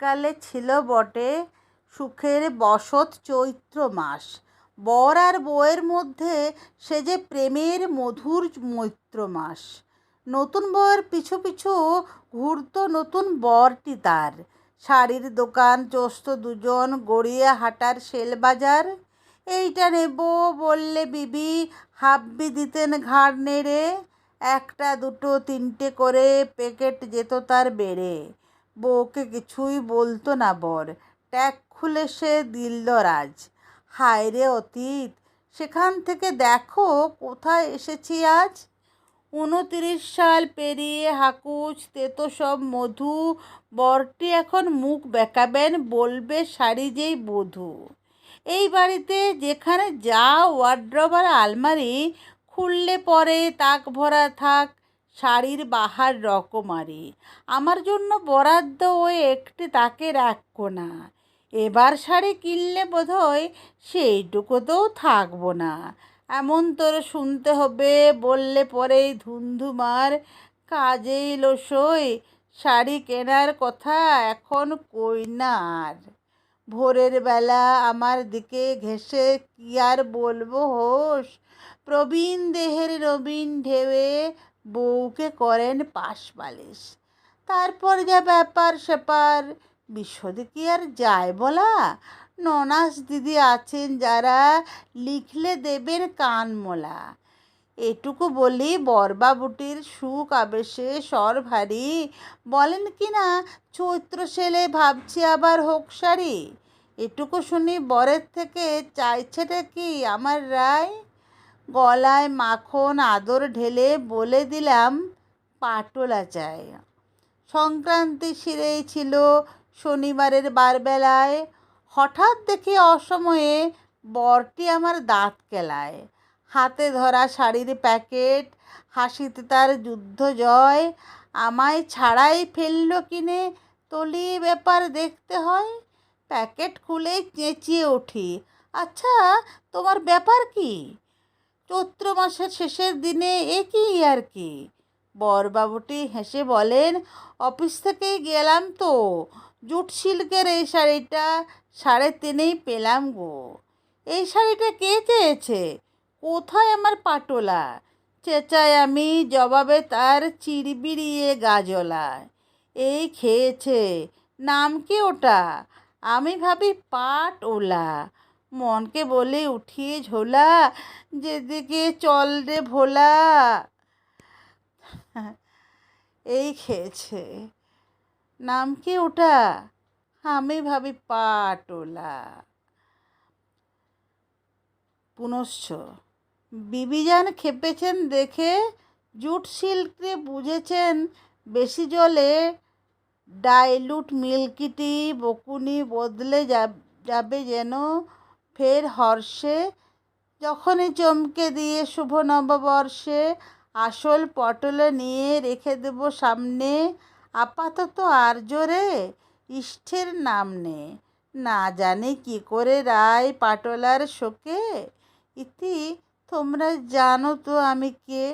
এককালে ছিল বটে সুখের বসত চৈত্র মাস। বর আর বউয়ের মধ্যে সে যে প্রেমের মধুর মৈত্র মাস। নতুন বউয়ের পিছু পিছু ঘুরত নতুন বরটি তার। শাড়ির দোকান চষত দুজন, গড়িয়ে হাটার শেল বাজার। এইটা নেব বললে বিবি, হাব্বি দিতেন ঘাড় নেড়ে। একটা, দুটো, তিনটে করে প্যাকেট যেত তার বেড়ে। বউকে কিছুই বলতো না বর। ট্যাগ খুলে সে দিল রাজ। হায় রে অতীত, সেখান থেকে দেখো কোথায় এসেছি আজ? উনতিরিশ সাল পেরিয়ে হাকুচ, তেতো সব মধু। বরটি এখন মুখ বেঁকাবেন, বলবে শাড়ি যেই বধু। এই বাড়িতে যেখানে যা ওয়ার্ড্রব আর আলমারি, খুললে পরে তাক ভরা থাক। শাড়ির বাহার রকমারি। আমার জন্য বরাদ্দ ওই একটি তাকে রাখব না। এবার শাড়ি কিনলে বোধহয় সেইটুকুতেও থাকব না। এমন তোর শুনতে হবে, বললে পরেই ধুন্ধুমার কাজেই লোসই। শাড়ি কেনার কথা এখন কই না আর। ভোরের বেলা আমার দিকে ঘেসে কি আর বলব হোস প্রবীণ দেহের নবীন ঢেউয়ে বউকে করেন পাশ বালিশ তারপর যা ব্যাপার স্যাপার বিশদে কি আর যায় বলা? ননাস দিদি আছেন যারা লিখলে দেবেন কানমোলা এটুকু বলি বরবাবুটির সুখ আবেশে স্বর ভারী। বলেন কি না, চৈত্র সেলে ভাবছি আবার হোক শাড়ি। এটুকু শুনি বরের থেকে চাইছেটা কি আমার রায়? গলায় মাখন আদর ঢেলে বলে দিলাম, পাটোলা চাই। সংক্রান্তি সিরেই ছিল শনিবারের বারবেলায়। হঠাৎ দেখি অসময়ে বরটি আমার দাঁত কেলায়। হাতে ধরা শাড়ির প্যাকেট, হাসিতে তার যুদ্ধ জয়। আমায় ছাড়াই ফেলল কিনে, তলি ব্যাপার দেখতে হয়। প্যাকেট খুলে চেঁচিয়ে উঠি আচ্ছা তোমার ব্যাপার কি? চৈত্র মাসের শেষের দিনে এ কি আর কি? বরবাবুটি হেসে বলেন, অফিস থেকেই গেলাম তো। জুট সিল্কের এই শাড়িটা সাড়ে তিনেই পেলাম গো। এই শাড়িটা কে চেয়েছে? কোথায় আমার পাটোলা? চেঁচায় আমি জবাবে তার চিরবিড়িয়ে গাজলা। এই খেয়েছে। নাম কি ওটা? আমি ভাবি পাট ওলা মনকে বলে উঠিয়ে ঝোলা, যেদিকে চল রে ভোলা। এই খেয়েছে। নাম কি ওটা? আমি ভাবি পাটোলা। পুনশ্চ, বিবিজান খেপেছেন দেখে, জুট সিল্কে বুঝেছেন বেশি জলে, ডাইলুট মিল্কিটি বকুনি বদলে যাবে যেন ফের হর্ষে, যখনই চমকে দিয়ে শুভ নববর্ষে আসল পটলে নিয়ে রেখে দেব সামনে, আপাতত আর জোরে ইষ্টের নাম নে না জানি কি করে রায় পাটলার শোকে। ইতি, তোমরা জানো তো আমি কে।